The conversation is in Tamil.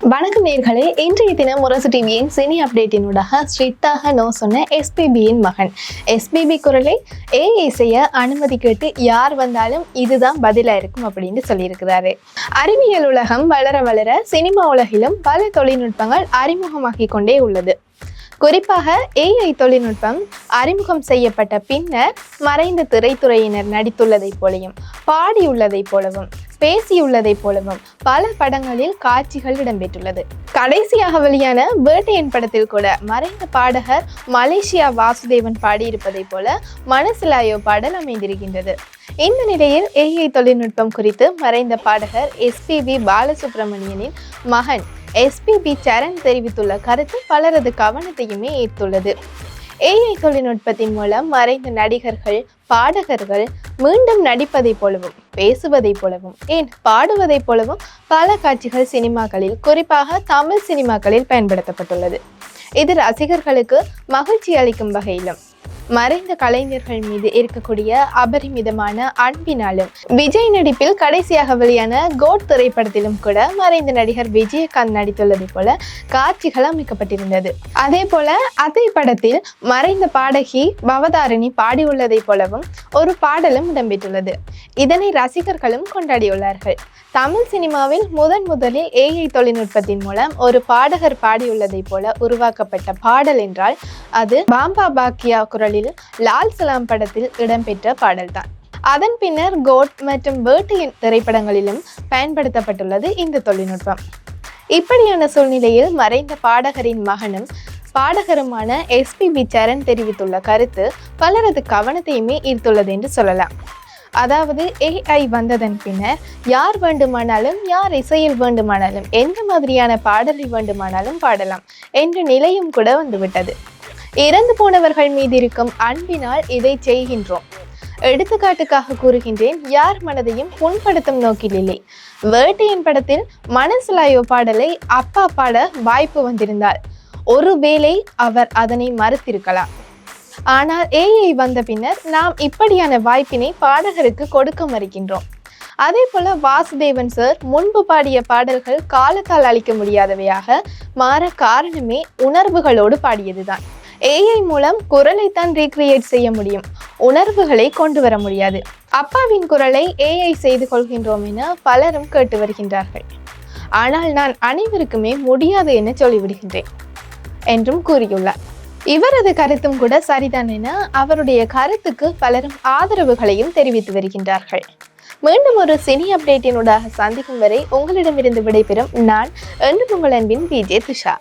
வணக்கம் நேர்களே. இன்றைய தினம் முரசு டிவியின் சினி அப்டேட்டினூடாக ஸ்ட்ரிக்டாக நோ சொன்ன எஸ்பிபியின் மகன். எஸ்பிபி குரலை ஏஐ செய்ய அனுமதி கேட்டு யார் வந்தாலும் இதுதான் பதிலாக இருக்கும் அப்படின்னு சொல்லியிருக்கிறாரு. அறிவியல் உலகம் வளர வளர சினிமா உலகிலும் பல தொழில்நுட்பங்கள் அறிமுகமாகிக் கொண்டே உள்ளது. குறிப்பாக ஏஐ தொழில்நுட்பம் அறிமுகம் செய்யப்பட்ட பின்னர் மறைந்த திரைத்துறையினர் நடித்துள்ளதைப் போலையும் பாடியுள்ளதைப் போலவும் பேசியுள்ளதைப் போலவும் பல படங்களில் காட்சிகள் இடம்பெற்றுள்ளது. கடைசியாக வெளியான வேட்டையன் படத்தில் கூட மறைந்த பாடகர் மலேசியா வாசுதேவன் பாடியிருப்பதைப் போல மனசிலாயோ பாடல் அமைந்திருக்கின்றது. இந்த நிலையில் ஏஐ தொழில்நுட்பம் குறித்து மறைந்த பாடகர் எஸ்பிபி பாலசுப்ரமணியனின் மகன் எஸ்பிபி சரண் தெரிவித்துள்ள கருத்து பலரது கவனத்தையுமே ஈர்த்துள்ளது. ஏஐ தொழில்நுட்பத்தின் மூலம் மறைந்த நடிகர்கள் பாடகர்கள் மீண்டும் நடிப்பதைப் போலவும் பேசுவதைப் போலவும் ஏன் பாடுவதைப் போலவும் பல காட்சிகள் சினிமாக்களில் குறிப்பாக தமிழ் சினிமாக்களில் பயன்படுத்தப்பட்டுள்ளது. இது ரசிகர்களுக்கு மகிழ்ச்சி அளிக்கும் வகையிலும் மறைந்த கலைஞர்கள் மீது இருக்கக்கூடிய அபரிமிதமான அன்பினாலும் விஜய் நடிப்பில் கடைசியாக வெளியான கோட் திரைப்படத்திலும் கூட மறைந்த நடிகர் விஜயகாந்த் நடித்துள்ளதை போல காட்சிகள் அமைக்கப்பட்டிருந்தது. அதே போல அதே படத்தில் மறைந்த பாடகி பவதாரிணி பாடியுள்ளதை போலவும் ஒரு பாடலும் இடம்பெற்றுள்ளது. இதனை ரசிகர்களும் கொண்டாடியுள்ளார்கள். தமிழ் சினிமாவில் முதன் முதலில் ஏஐ தொழில்நுட்பத்தின் மூலம் ஒரு பாடகர் பாடியுள்ளதை போல உருவாக்கப்பட்ட பாடல் என்றால் அது பாம்பா பாக்கியா குரலில் லால் சலாம் படத்தில் இடம்பெற்ற பாடல்தான். அதன் பின்னர் கோட் மற்றும் வேட்டையின் திரைப்படங்களிலும் பயன்படுத்தப்பட்டுள்ளது இந்த தொழில்நுட்பம். இப்படியான சூழ்நிலையில் மறைந்த பாடகரின் மகனும் பாடகருமான எஸ்பிபி சரண் தெரிவித்துள்ள கருத்து பலரது கவனத்தையுமே ஈர்த்துள்ளது என்று சொல்லலாம். அதாவது ஏஐ வந்ததன் பின்னர் யார் வேண்டுமானாலும் யார் இசையில் வேண்டுமானாலும் எந்த மாதிரியான பாடலை வேண்டுமானாலும் பாடலாம் என்ற நிலையும் கூட வந்துவிட்டது. இறந்து போனவர்கள் மீது இருக்கும் அன்பினால் இதை செய்கின்றோம். எடுத்துக்காட்டுக்காக கூறுகின்றேன் யார் மனதையும் புண்படுத்தும் நோக்கில் இல்லை. வேட்டையின் படத்தில் மனசிலாயோ பாடலை அப்பா பாட வாய்ப்பு வந்திருந்தார் ஒருவேளை அவர் அதனை மறுத்திருக்கலாம். ஆனால் ஏஐ வந்த பின்னர் நாம் இப்படியான வாய்ப்பினை பாடகருக்கு கொடுக்க மறுக்கின்றோம். அதே போல வாசுதேவன் சார் முன்பு பாடிய பாடல்கள் காலத்தால் அழிக்க முடியாதவையாக மாற காரணமே உணர்வுகளோடு பாடியதுதான். ஏஐ மூலம் குரலைத்தான் ரீக்ரியேட் செய்ய முடியும். உணர்வுகளை கொண்டு வர முடியாது. அப்பாவின் குரலை ஏஐ செய்து கொள்கின்றோம் என பலரும் கேட்டு வருகின்றார்கள். ஆனால் நான் அனைவருக்குமே முடியாது என சொல்லிவிடுகின்றேன் என்றும் கூறியுள்ளார். இவரது கருத்தும் கூட சரிதான் என அவருடைய கருத்துக்கு பலரும் ஆதரவுகளையும் தெரிவித்து வருகின்றார்கள். மீண்டும் ஒரு சினி அப்டேட்டினூடாக சந்திக்கும் வரை உங்களிடமிருந்து விடைபெறும் நான் என்று உங்கள் அன்பின் பிஜே துஷா.